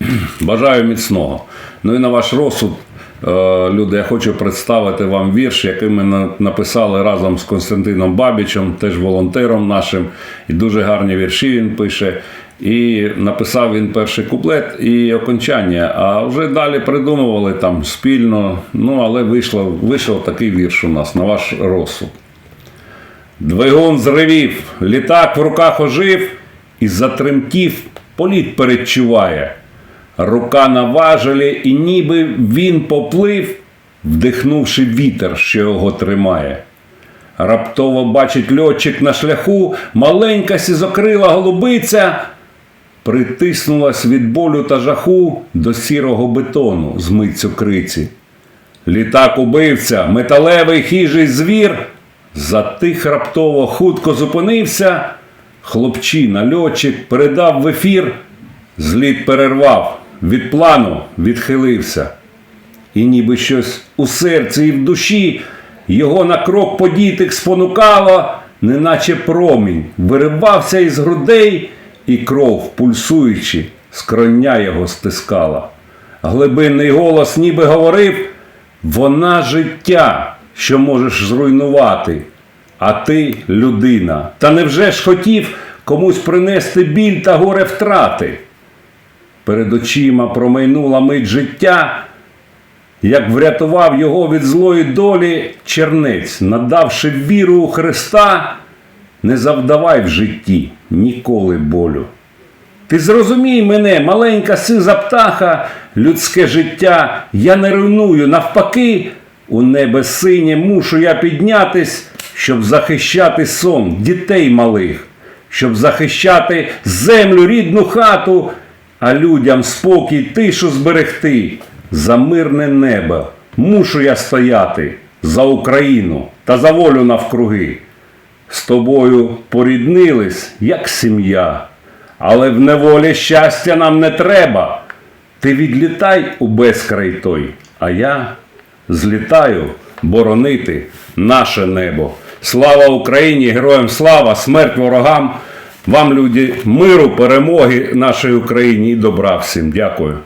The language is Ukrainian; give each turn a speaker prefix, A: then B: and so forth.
A: Бажаю міцного. Ну і на ваш розсуд, е, люди, я хочу представити вам вірш, який ми написали разом з Константином Бабічем, теж волонтером нашим. І дуже гарні вірші він пише. І написав він перший куплет і окончання. А вже далі придумували там спільно. Ну, але вийшло, вийшов такий вірш у нас на ваш розсуд. Двигун зривів, літак в руках ожив і затремтів, політ передчуває. Рука на важелі, і ніби він поплив, вдихнувши вітер, що його тримає. Раптово бачить льотчик на шляху, маленька сізокрила голубиця притиснулась від болю та жаху до сірого бетону з митцю криці. Літак убивця, металевий хижий звір, затих раптово хутко зупинився. Хлопчина, льотчик передав в ефір, зліт перервав, від плану відхилився. І ніби щось у серці і в душі його на крок подітих спонукало, неначе промінь виривався із грудей, і кров, пульсуючи, скроня його стискала. Глибинний голос ніби говорив: вона життя, що можеш зруйнувати, а ти людина. Та невже ж хотів комусь принести біль та горе втрати? Перед очима промайнула мить життя, як врятував його від злої долі чернець, надавши віру у Христа, не завдавай в житті ніколи болю. Ти зрозумій мене, маленька сиза птаха, людське життя я не руйную, навпаки, у небе синє мушу я піднятись, щоб захищати сон дітей малих, щоб захищати землю, рідну хату, а людям спокій, тишу зберегти. За мирне небо мушу я стояти за Україну та за волю навкруги. З тобою поріднились, як сім'я, але в неволі щастя нам не треба. Ти відлітай у безкрай той, а я злітаю боронити наше небо. Слава Україні, героям слава, смерть ворогам, вам, люди, миру, перемоги нашій Україні і добра всім. Дякую.